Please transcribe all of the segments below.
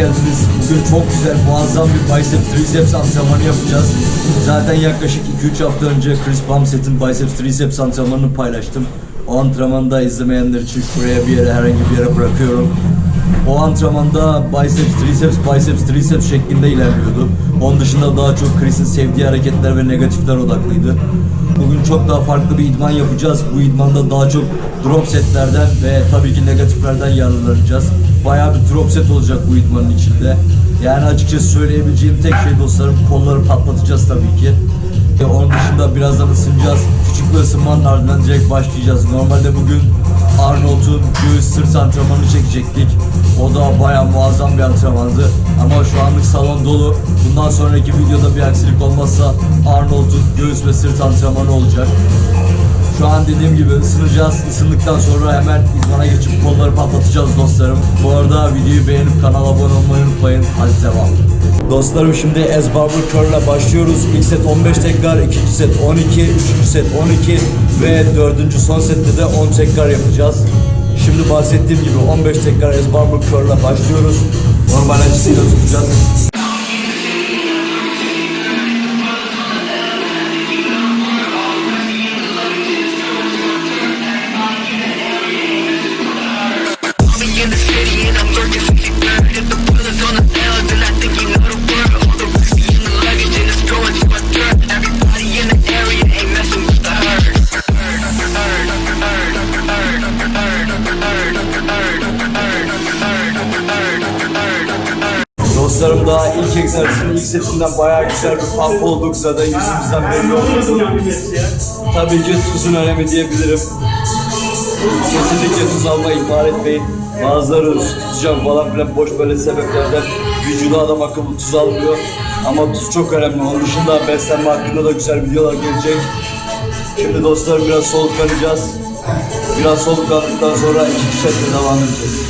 geldiniz. Bugün çok güzel muazzam bir biceps triceps antrenmanı yapacağız. Zaten yaklaşık 2-3 hafta önce Chris Bumstead'in biceps triceps antrenmanını paylaştım. O antrenmanı da izlemeyenler için şuraya bir yere herhangi bir yere bırakıyorum. O antrenmanda biceps triceps biceps triceps şeklinde ilerliyordu. Onun dışında daha çok Chris'in sevdiği hareketler ve negatifler odaklıydı. Bugün çok daha farklı bir idman yapacağız. Bu idmanda daha çok drop setlerden ve tabii ki negatiflerden yararlanacağız. Bayağı bir drop set olacak bu idmanın içinde. Yani açıkçası söyleyebileceğim tek şey dostlarım kolları patlatacağız tabii ki. E, Onun dışında birazdan ısınacağız. Küçük bir ısınmanın ardından direkt başlayacağız. Normalde bugün Arnold'un göğüs sırt antrenmanı çekecektik. O da bayağı muazzam bir antrenmandı. Ama şu anlık salon dolu. Bundan sonraki videoda bir aksilik olmazsa Arnold'un göğüs ve sırt antrenmanı olacak. Şu an dediğim gibi ısınacağız. Isındıktan sonra hemen idmana geçip kolları patlatacağız dostlarım. Bu arada videoyu beğenip kanala abone olmayı unutmayın. Hadi devam. Dostlarım şimdi Ez Barber Curl'la başlıyoruz. İlk set 15 tekrar, ikinci set 12, üçüncü set 12 ve dördüncü son sette de 10 tekrar yapacağız. Şimdi bahsettiğim gibi 15 tekrar Ez Barber Curl'la başlıyoruz. Normal açısıyla tutacağız. Bir pump olduk zaten yüzümüzden belli oldu. Tabii ki tuzun önemi diyebilirim. Kesinlikle tuz almayı ihmal etmeyin. Bazıları tutacağım falan filan boş böyle sebeplerden vücuda adam akıllı tuz almıyor. Ama tuz çok önemli. Onun dışında beslenme hakkında da güzel videolar gelecek. Şimdi dostlarım biraz soluklanacağız. Biraz soluklandıktan sonra ikinci setle devam edeceğiz.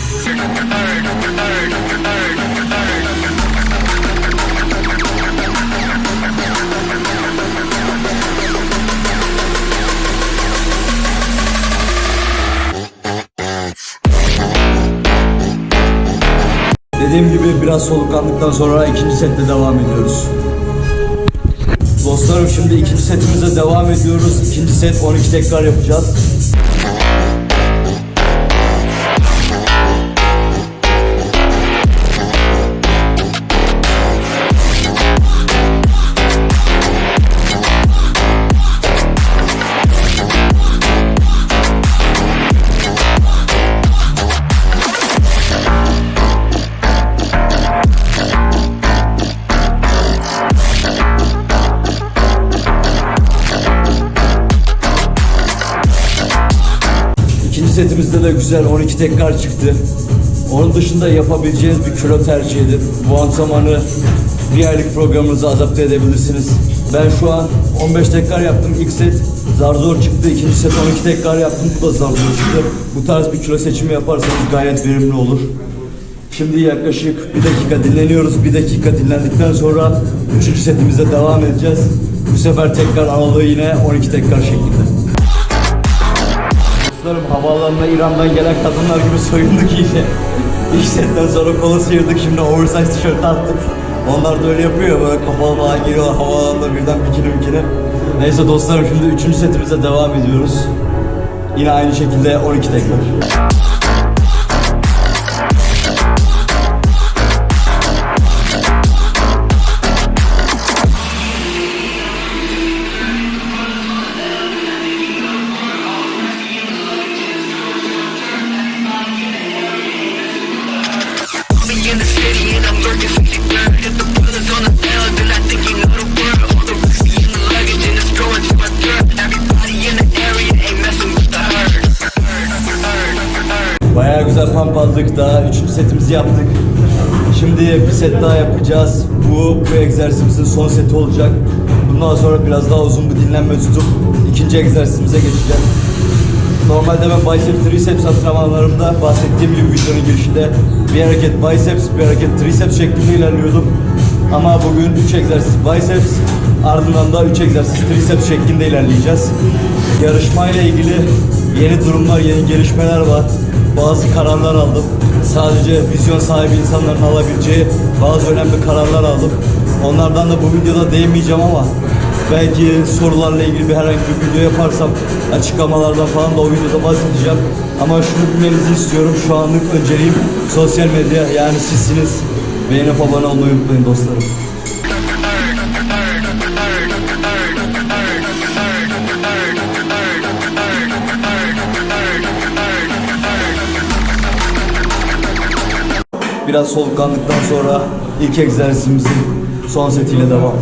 Biraz soluklandıktan sonra ikinci sette devam ediyoruz. Dostlarım şimdi ikinci setimize devam ediyoruz. İkinci set 12 tekrar yapacağız. Güzel 12 tekrar çıktı. Onun dışında yapabileceğiniz bir kilo tercih edin. Bu antrenmanı bir aylık programınıza adapte edebilirsiniz. Ben şu an 15 tekrar yaptım ilk set. Zar zor çıktı. İkinci set 12 tekrar yaptım. Bu da zar zor çıktı. Bu tarz bir kilo seçimi yaparsanız gayet verimli olur. Şimdi yaklaşık bir dakika dinleniyoruz. Bir dakika dinlendikten sonra üçüncü setimize devam edeceğiz. Bu sefer tekrar aralığı yine 12 tekrar şeklinde. Dostlarım havaalanına İran'dan gelen kadınlar gibi soyunduk iyice. İlk setten sonra kolu sıyırdık şimdi oversize tişört attık. Onlar da öyle yapıyor böyle kapalı falan giriyorlar havaalanında birden bikini bikini. Neyse dostlarım şimdi üçüncü setimize devam ediyoruz. Yine aynı şekilde 12 tekrar. Aldık daha üçüncü setimizi yaptık. Şimdi bir set daha yapacağız. Bu bu egzersizimizin son seti olacak. Bundan sonra biraz daha uzun bir dinlenme tutup ikinci egzersizimize geçeceğiz. Normalde ben bicep triceps antrenmanlarımda bahsettiğim gibi videonun girişinde bir hareket biceps, bir hareket triceps şeklinde ilerliyordum. Ama bugün 3 egzersiz biceps, ardından da 3 egzersiz triceps şeklinde ilerleyeceğiz. Yarışmayla ilgili yeni durumlar, yeni gelişmeler var. Bazı kararlar aldım. Sadece vizyon sahibi insanların alabileceği bazı önemli kararlar aldım. Onlardan da bu videoda değinmeyeceğim ama belki sorularla ilgili bir herhangi bir video yaparsam açıklamalardan falan da o videoda bahsedeceğim. Ama şunu bilmenizi istiyorum. Şu anlık önceliğim sosyal medya yani sizsiniz. Beğenip abone olmayı unutmayın dostlarım. Biraz soluklandıktan sonra ilk egzersizimizin son setiyle devam.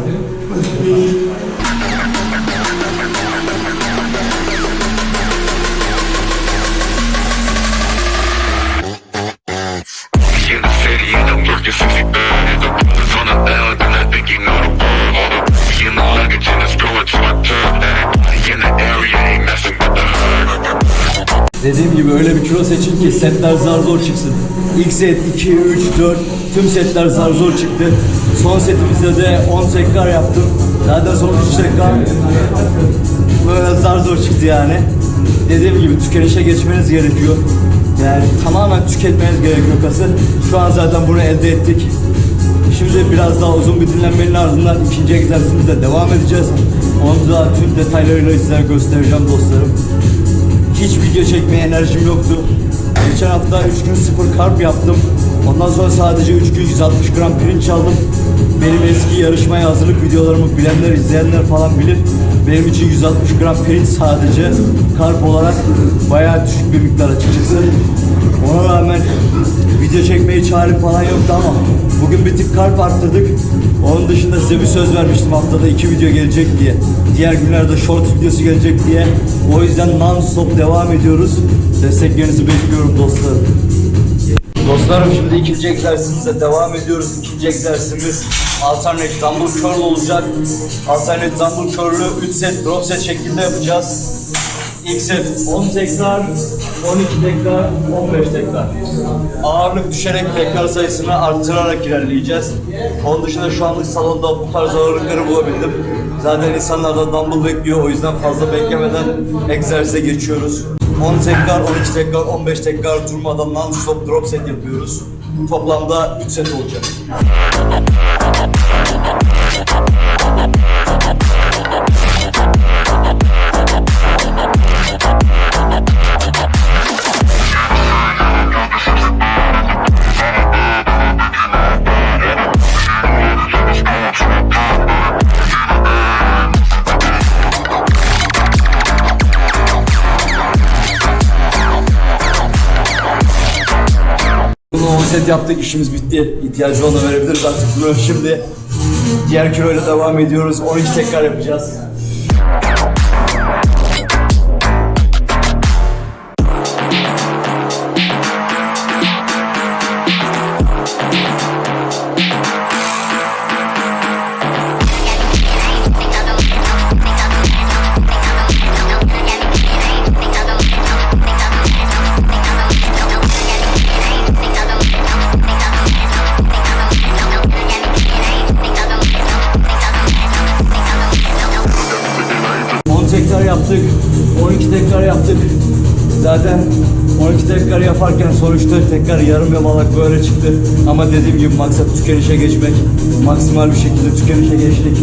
Seçin ki setler zar zor çıksın. İlk set 2, 3, 4 tüm setler zar zor çıktı. Son setimizde de 10 tekrar yaptım. Zaten son 3 tekrar böyle zar zor çıktı yani. Dediğim gibi tükenişe geçmeniz gerekiyor. Yani tamamen tüketmeniz gerekiyor kası. Şu an zaten bunu elde ettik. Şimdi biraz daha uzun bir dinlenmenin ardından ikinci egzersizimizle devam edeceğiz. Onu da tüm detaylarıyla size göstereceğim dostlarım. Hiç video çekmeye enerjim yoktu. Geçen hafta 3 gün sıfır karp yaptım. Ondan sonra sadece 3 gün 160 gram pirinç aldım. Benim eski yarışmaya hazırlık videolarımı bilenler, izleyenler falan bilir. Benim için 160 gram pirinç sadece karp olarak bayağı düşük bir miktar açıkçası. Ona rağmen video çekmeye çağrı falan yoktu ama bugün bir tık karp arttırdık. Onun dışında size bir söz vermiştim haftada iki video gelecek diye. Diğer günlerde short videosu gelecek diye. O yüzden non stop devam ediyoruz. Desteklerinizi bekliyorum dostlarım. Dostlarım şimdi ikinci egzersizimize devam ediyoruz. İkinci egzersizimiz alternate dumbbell curl olacak. Alternate dumbbell curl'ü 3 set drop set şeklinde yapacağız. İlk set 10 tekrar, 12 tekrar, 15 tekrar. Ağırlık düşerek tekrar sayısını arttırarak ilerleyeceğiz. Onun dışında şu anlık salonda bu tarz ağırlıkları bulabildim. Zaten insanlar da dumbbell bekliyor. O yüzden fazla beklemeden egzersize geçiyoruz. 10 tekrar, 12 tekrar, 15 tekrar durmadan non-stop drop set yapıyoruz. Toplamda 3 set olacak. Set yaptık, işimiz bitti. İhtiyacı olana verebiliriz artık bunu. Şimdi diğer kiloyla devam ediyoruz. 12 tekrar yapacağız. Yaptık, 12 tekrar yaptık. Zaten 12 tekrar yaparken sonuçta tekrar yarım yamalak böyle çıktı. Ama dediğim gibi maksat tükenişe geçmek. Maksimal bir şekilde tükenişe geçtik.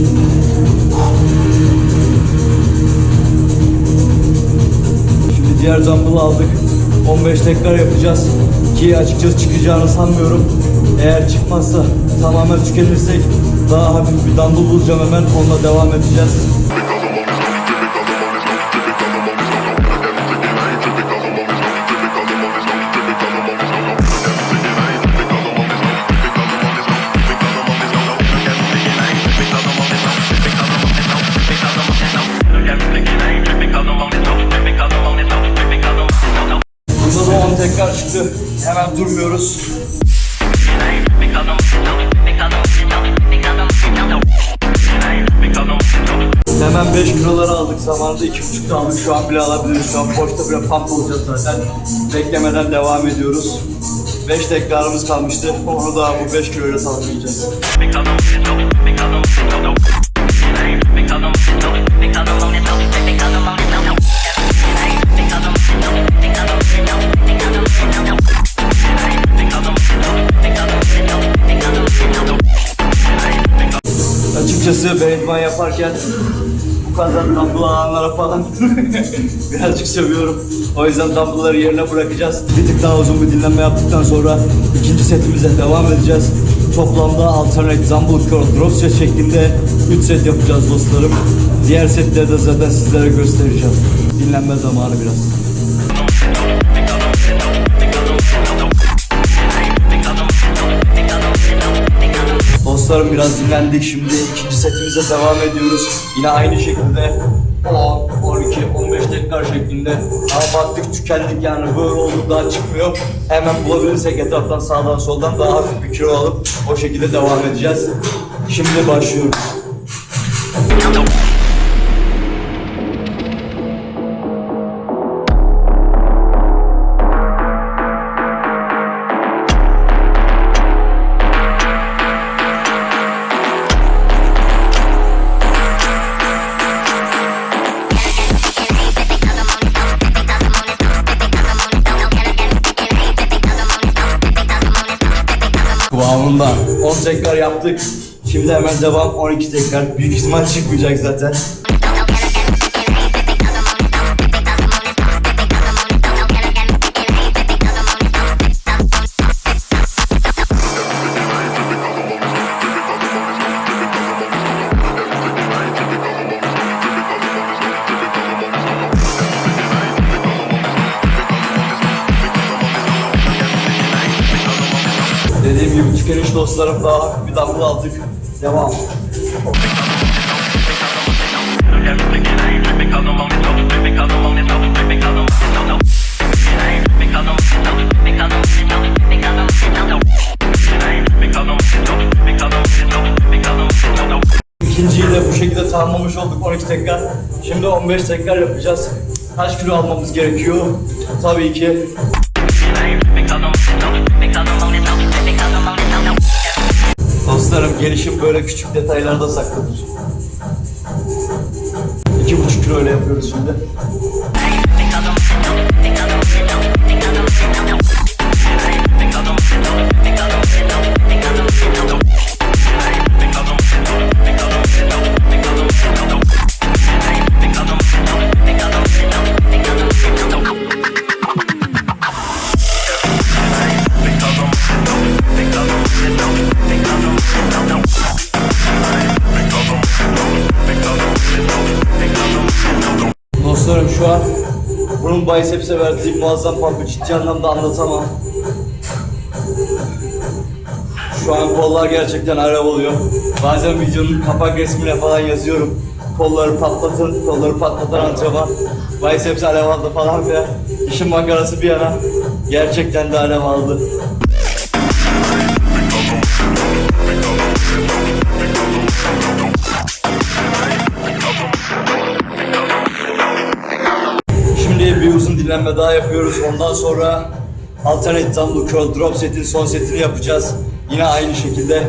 Şimdi diğer dumbbell'ı aldık. 15 tekrar yapacağız. Ki açıkçası çıkacağını sanmıyorum. Eğer çıkmazsa tamamen tükenirsek daha hafif bir dumbbell bulacağım hemen onunla devam edeceğiz. Tekrar çıktı. Hemen durmuyoruz. Hemen 5 kiloları aldık. Zamanında 2,5 aldık. Şu an bile alabiliriz. Şu an boşta bile pump olacağız zaten. Beklemeden devam ediyoruz. 5 tekrarımız kalmıştı. Onu da bu 5 kiloyla tamamlayacağız. Açıkçası ben yaparken bu kadar dumbbell alanlara falan birazcık seviyorum. O yüzden dumbbellları yerine bırakacağız. Bir tık daha uzun bir dinlenme yaptıktan sonra ikinci setimize devam edeceğiz. Toplamda alternate dumbbell curl drop şeklinde 3 set yapacağız dostlarım. Diğer setleri de zaten sizlere göstereceğim. Dinlenme zamanı biraz. Dostlarım biraz dinlendik. Şimdi setimize devam ediyoruz. Yine aynı şekilde 10, 12, 15 tekrar şeklinde. Ama baktık tükendik yani böyle oldu daha çıkmıyor. Hemen bulabilirsek etraftan sağdan soldan daha hafif bir kilo alıp o şekilde devam edeceğiz. Şimdi başlıyoruz. Yaptık. Şimdi hemen devam 12 tekrar. Büyük ihtimal çıkmayacak zaten. Dediğim gibi tükeniş dostlarım daha bir damla aldık. Devam. İkinciyi de bu şekilde tamamlamış olduk 12 tekrar. Şimdi 15 tekrar yapacağız. Kaç kilo almamız gerekiyor? Tabii ki Dostlarım gelişim böyle küçük detaylarda saklıdır. İki buçuk kilo ile yapıyoruz şimdi. Biceps'e verdiği muazzam pump'ı ciddi anlamda anlatamam. Şu an kollar gerçekten alev oluyor. Bazen videonun kapak resmine falan yazıyorum. Kolları patlatın, kolları patlatan antrenman. Biceps alev aldı falan filan. İşin makarası bir yana. Gerçekten de alev aldı. Dinlenme daha yapıyoruz. Ondan sonra alternate dumbbell curl drop setin son setini yapacağız. Yine aynı şekilde.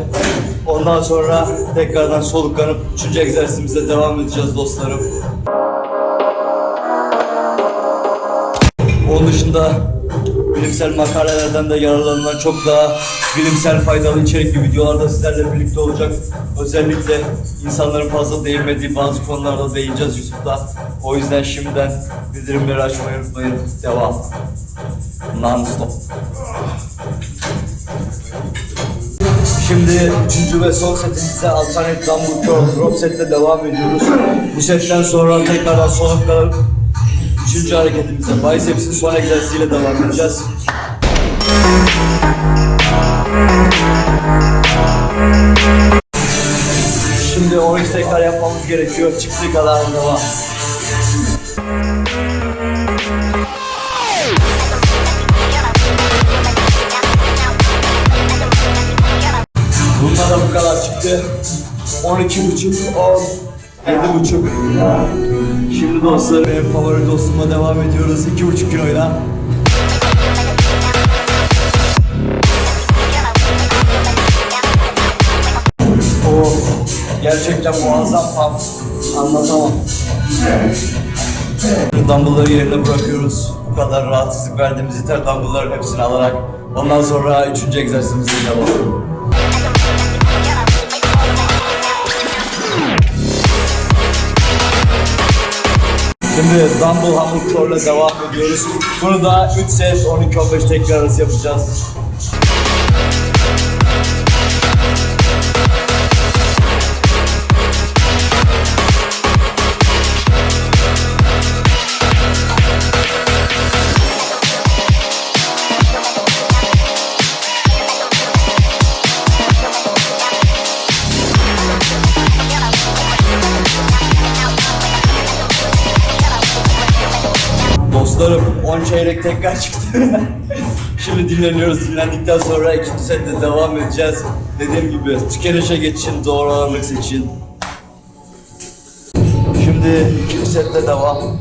Ondan sonra tekrardan soluklanıp üçüncü egzersizimize devam edeceğiz dostlarım. Onun dışında bilimsel makalelerden de yararlanılan çok daha bilimsel faydalı içerikli videolarda sizlerle birlikte olacak. Özellikle insanların fazla değinmediği bazı konularda değineceğiz YouTube'da. O yüzden şimdiden bildirimleri açmayı unutmayın. Devam. Non-stop. Şimdi üçüncü ve son setimize alternate dumbbell curl drop setle devam ediyoruz. Bu setten sonra tekrardan soluklanıp Üçüncü hareketimize bicepsin son egzersiziyle devam edeceğiz. Şimdi 12 tekrar yapmamız gerekiyor. Çıktığı kadar devam. Bunlar da bu kadar çıktı. 12 buçuk, 10, 7 buçuk. Şimdi dostlarım benim favori dostuma devam ediyoruz 2,5 kiloyla. Oh, gerçekten muazzam pump. Anlatamam. Dumbbellları yerine bırakıyoruz. bu kadar rahatsızlık verdiğimiz iter dumbbell'ların hepsini alarak ondan sonra üçüncü egzersizimize devam. Şimdi dumbbell hamur curl'le devam ediyoruz. Bunu da 3 set 12-15 tekrar arası yapacağız. Dostlarım 10 çeyrek tekrar çıktı. Şimdi dinleniyoruz. Dinlendikten sonra ikinci sette devam edeceğiz. Dediğim gibi tükenişe geçin, doğru ağırlık seçin. Şimdi ikinci sette devam.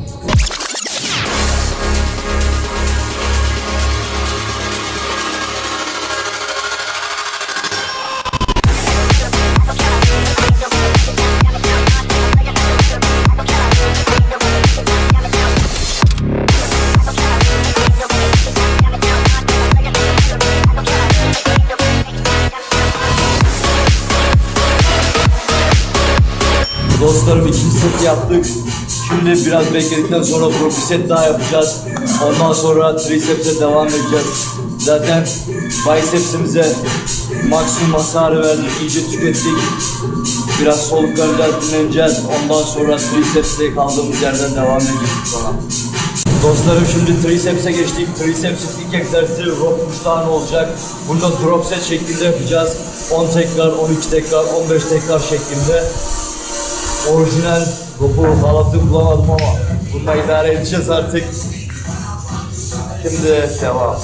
Dostlarım ikinci set yaptık. Şimdi biraz bekledikten sonra bir set daha yapacağız. Ondan sonra triceps'e devam edeceğiz. Zaten bicepsimize maksimum hasarı verdik, iyice tükettik. Biraz soluklanacağız, dinleneceğiz. Ondan sonra triceps'e kaldığımız yerden devam edeceğiz falan. Dostlarım şimdi triceps'e geçtik. Triceps'in ilk egzersizi rope pushdown olacak. Bunu da drop set şeklinde yapacağız. 10 tekrar, 12 tekrar, 15 tekrar şeklinde. Orijinal ropu halatı bulamadım ama bununla idare edeceğiz artık. Şimdi devam.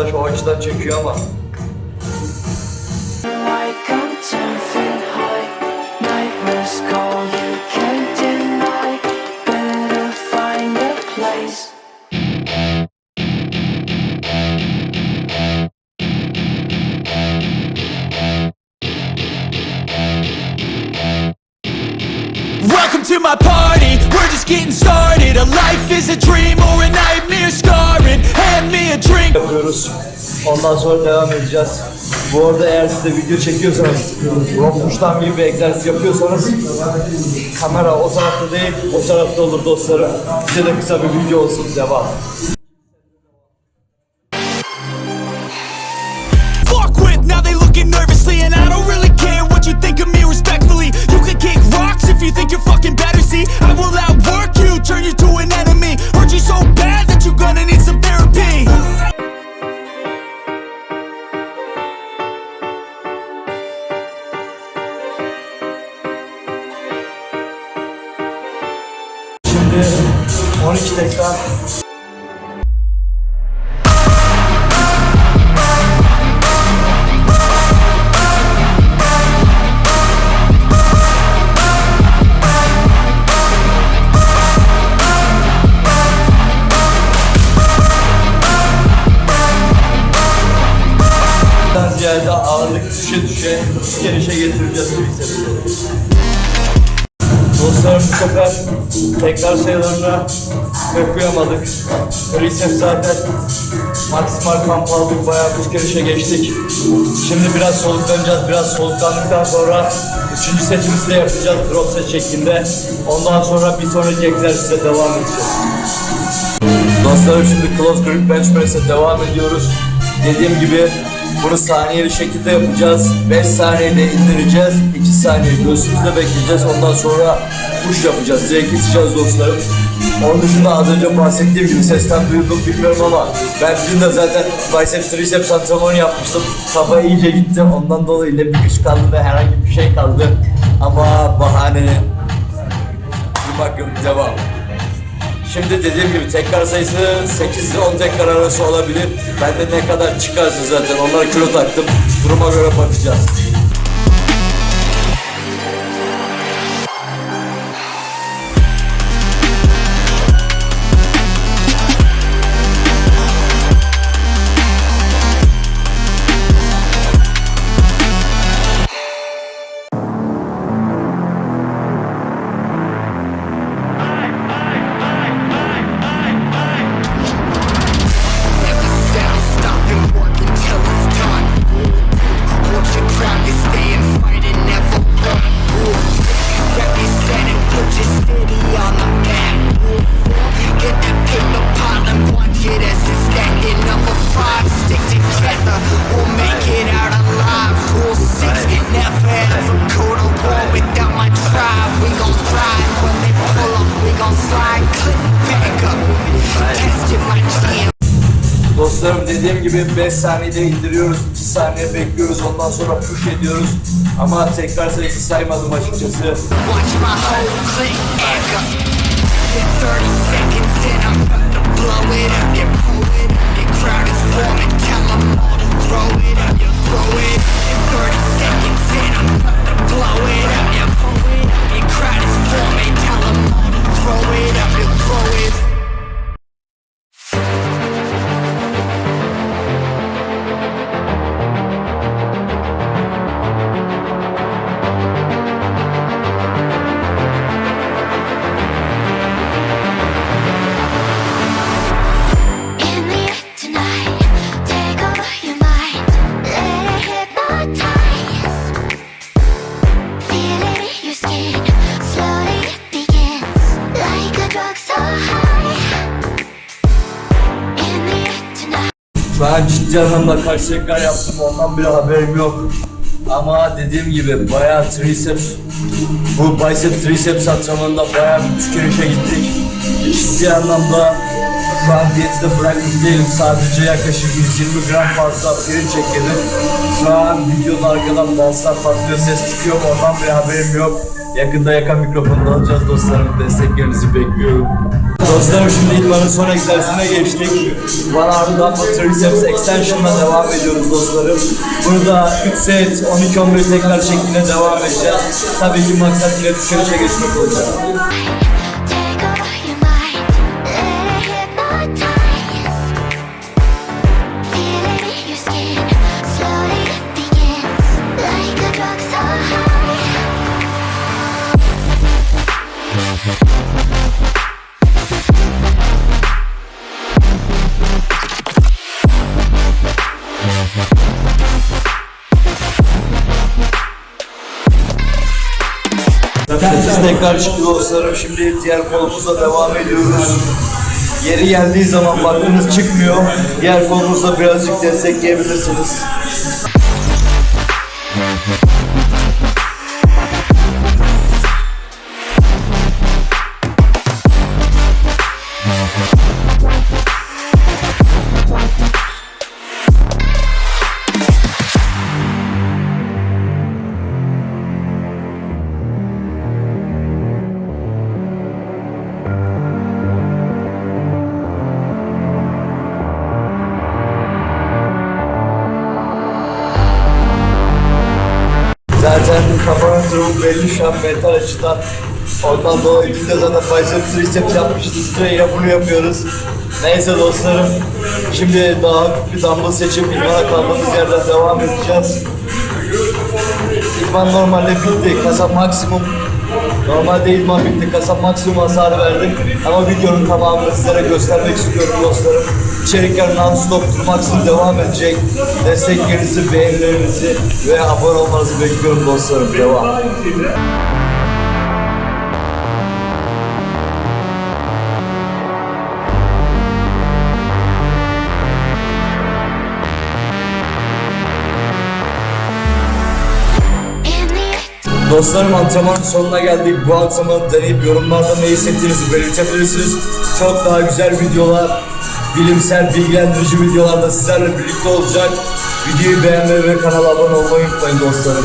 Videoyu çeken arkadaş o to my party, we're just getting started A life is a dream or a nightmare scarring Hand me a drink yapıyoruz. Ondan sonra devam edeceğiz. Bu arada eğer siz de video çekiyorsanız, rompuştan gibi bir egzersiz yapıyorsanız kamera o tarafta değil, o tarafta olur dostlarım. Size de kısa bir video olsun. Devam. Şimdi 12 tekrar. Daha Triceps zaten maksimal kamp aldık. Bayağı bir gelişe geçtik. Şimdi biraz soluklanacağız. Biraz soluklandıktan sonra üçüncü setimizi de yapacağız. Drop set şeklinde. Ondan sonra bir sonraki egzersize devam edeceğiz. Dostlarım şimdi close grip bench press'e devam ediyoruz. Dediğim gibi Bunu saniyeli şekilde yapacağız. 5 saniyede indireceğiz. 2 saniye göğsümüzde bekleyeceğiz. Ondan sonra push yapacağız. Direkt iteceğiz dostlarım. Onun dışında az önce bahsettiğim gibi sesten duyuldum bilmiyorum ama ben dün de zaten biceps triceps antrenmanı yapmıştım. Kafa iyice gitti. Ondan dolayı ne bir güç kaldı ne herhangi bir şey kaldı. Ama bahane. Bir bakın devam. Şimdi dediğim gibi tekrar sayısı 8 ile 10 tekrar arası olabilir. Ben de ne kadar çıkarsa zaten onlara kilo taktım. Duruma göre bakacağız. 5 saniyede indiriyoruz, 2 saniye bekliyoruz, ondan sonra push ediyoruz. Ama tekrar sayısı saymadım açıkçası. Watch my whole clique egg up. An ciddi anlamda tekrar yaptım ondan bile haberim yok. Ama dediğim gibi bayağı triceps, bu biceps triceps antrenmanında bayağı bir tükenişe gittik. Ciddi anlamda şu an diyeti de bırakmış değilim. Sadece yaklaşık 120 gram fazla pirinç ekledim. Şu an videoda arkadan balslar patlıyor, ses çıkıyor. Ondan bile haberim yok. Yakında yaka mikrofonu da alacağız dostlarım. Desteklerinizi bekliyorum. Dostlarım şimdi idmanın son egzersizine geçtik. One arm dumbbell triceps extension'la devam ediyoruz dostlarım. Burada 3 set 12-11 tekrar şeklinde devam edeceğiz. Tabii ki maksat yine tükenişe geçmek olacak. Çıktı dostlarım. Şimdi diğer kolumuzla devam ediyoruz. Yeri geldiği zaman baktığınız çıkmıyor. Diğer kolumuzla birazcık destekleyebilirsiniz. Şu an mental açıdan. Ondan dolayı biz de zaten biceps triceps yapmışız. Sırayla bunu yapıyoruz. Neyse dostlarım. Şimdi daha bir dumbbell seçip idmana kaldığımız yerden devam edeceğiz. İdman normalde bitti. Kasa maksimum Normalde idman bitti. Kasa maksimum hasarı verdik. Ama videonun tamamını sizlere göstermek istiyorum dostlarım. İçerikler non-stop durmaksızın devam edecek. Desteklerinizi, beğenilerinizi ve abone olmanızı bekliyorum dostlarım. Devam. Dostlarım antrenmanın sonuna geldik. Bu antrenmanı deneyip yorumlarda ne hissettiğinizi belirtebilirsiniz. Çok daha güzel videolar, bilimsel, bilgilendirici videolarda sizlerle birlikte olacak. Videoyu beğenmeyi ve kanala abone olmayı unutmayın dostlarım.